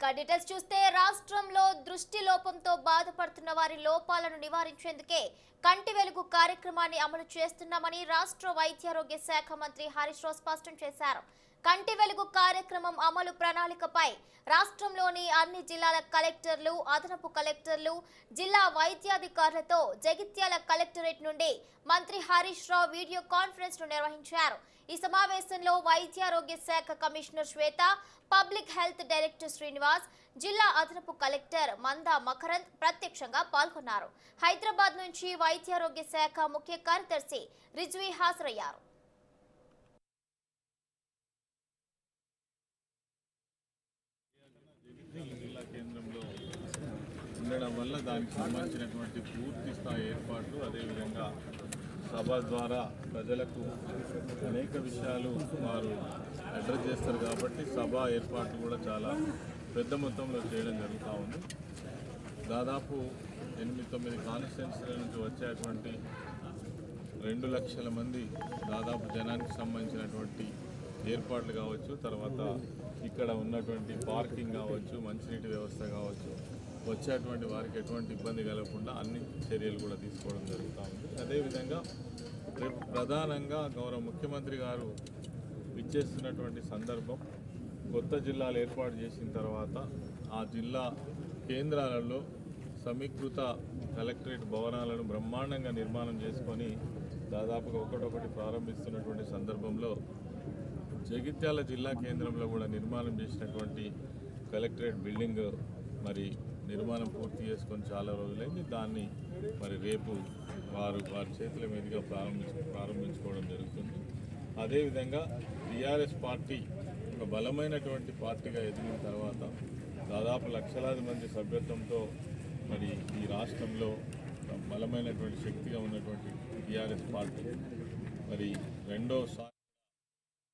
ఇక డీటెయిల్స్ చూస్తే రాష్ట్రంలో దృష్టి లోపంతో బాధపడుతున్న వారి లోపాలను నివారించేందుకే కంటి వెలుగు కార్యక్రమాన్ని అమలు చేస్తున్నామని రాష్ట్ర వైద్యారోగ్య శాఖ మంత్రి హరీష్ రావు స్పష్టం చేశారు. కంటి వెలుగు కార్యక్రమం అమలు ప్రణాళికపై రాష్ట్రంలోని అన్ని జిల్లాల కలెక్టర్లు అదనపు కలెక్టర్లు జిల్లా వైద్యాధికారులతో జగిత్యాల కలెక్టరేట్ నుండి మంత్రి హరీష్ రావు వీడియో కాన్ఫరెన్స్ను నిర్వహించారు. ఈ సమావేశంలో వైద్యారోగ్య శాఖ commissioner Shweta public health director Srinivas జిల్లా అదనపు కలెక్టర్ మందా మకరంద్ ప్రత్యక్షంగా పాల్గొన్నారు. హైదరాబాద్ నుంచి వైద్యారోగ్య శాఖ ముఖ్య కార్యదర్శి రిజ్వీ హాజరయ్యారు ఈ జిల్లా కేంద్రంలో ఉండడం వల్ల దానికి సంబంధించినటువంటి పూర్తి స్థాయి ఏర్పాట్లు అదేవిధంగా సభ ద్వారా ప్రజలకు అనేక విషయాలు వారు అడ్రస్ చేస్తారు కాబట్టి సభ ఏర్పాట్లు కూడా చాలా పెద్ద మొత్తంలో చేయడం జరుగుతూ ఉంది. దాదాపు ఎనిమిది తొమ్మిది కాన్స్టిట్యున్సీల నుంచి వచ్చేటువంటి రెండు లక్షల మంది దాదాపు జనానికి సంబంధించినటువంటి ఏర్పాట్లు కావచ్చు తర్వాత ఇక్కడ ఉన్నటువంటి పార్కింగ్ కావచ్చు మంచినీటి వ్యవస్థ కావచ్చు. వచ్చేటువంటి వారికి ఎటువంటి ఇబ్బంది కలగకుండా అన్ని చర్యలు కూడా తీసుకోవడం జరుగుతూ ఉంది. అదేవిధంగా రేపు ప్రధానంగా గౌరవ ముఖ్యమంత్రి గారు ఇచ్చేస్తున్నటువంటి సందర్భం కొత్త జిల్లాలు ఏర్పాటు చేసిన తర్వాత ఆ జిల్లా కేంద్రాలలో సమీకృత కలెక్టరేట్ భవనాలను బ్రహ్మాండంగా నిర్మాణం చేసుకొని దాదాపుగా ఒకటొకటి ప్రారంభిస్తున్నటువంటి సందర్భంలో జగిత్యాల జిల్లా కేంద్రంలో కూడా నిర్మాణం చేసినటువంటి కలెక్టరేట్ బిల్డింగ్ మరి నిర్మాణం పూర్తి చేసుకొని చాలా రోజులైంది. దాన్ని మరి రేపు వారు వారి చేతుల మీదుగా ప్రారంభించు ప్రారంభించుకోవడం జరుగుతుంది. అదేవిధంగా టీఆర్ఎస్ పార్టీ ఒక బలమైనటువంటి పార్టీగా ఎదిగిన తర్వాత దాదాపు లక్షలాది మంది సభ్యత్వంతో మరి ఈ రాష్ట్రంలో బలమైనటువంటి శక్తిగా ఉన్నటువంటి టీఆర్ఎస్ పార్టీ. మరి రెండోసారి